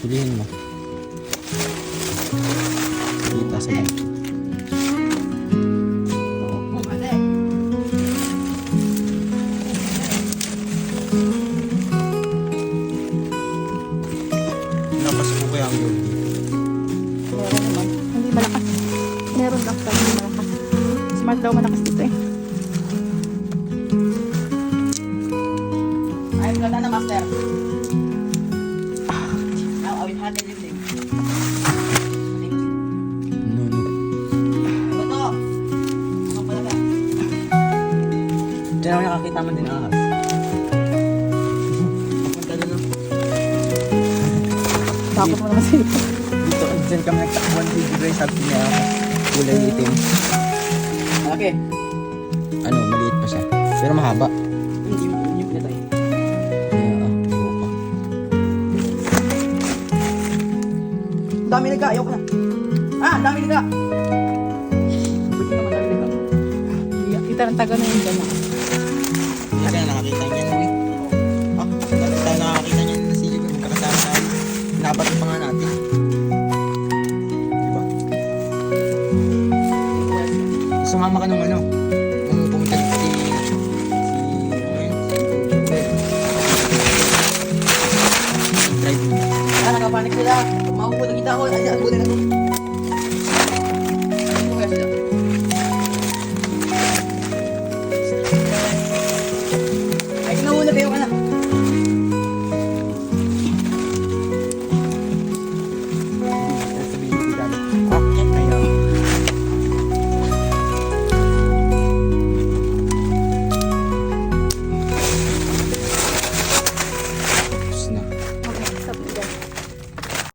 Pilihin mo. Kita sa Lakas mo kaya ang yun. Meron naman. Hindi malakas. Meron lang sa hindi malakas. Smart daw malakas dito eh. Ay, wala na, master. Natin yung link. No, no. Ano to? Mga palaga. Diyan ako nakakita mo din ahas. Papunta doon. no? Takot mo naman sila. Dito, dyan kami nagtakbuhan dito guys. Sabi niya kulay itim. Okay. Ano, maliit pa siya. Pero mahaba. Dami nagka, ayaw ko na. Ah, dami nagka. Buti naman dami nagka. Kita ng taga na yung dyan. ah. Lagi na nakakita niya na. Ah, lagi tayo nakakita niya na si Jigo. Magkakasama tayo. Nabatin pa nga natin. Diba? Sumama ka ng ano? Ah, mahuhuli kita ako, ay, ang buti na to.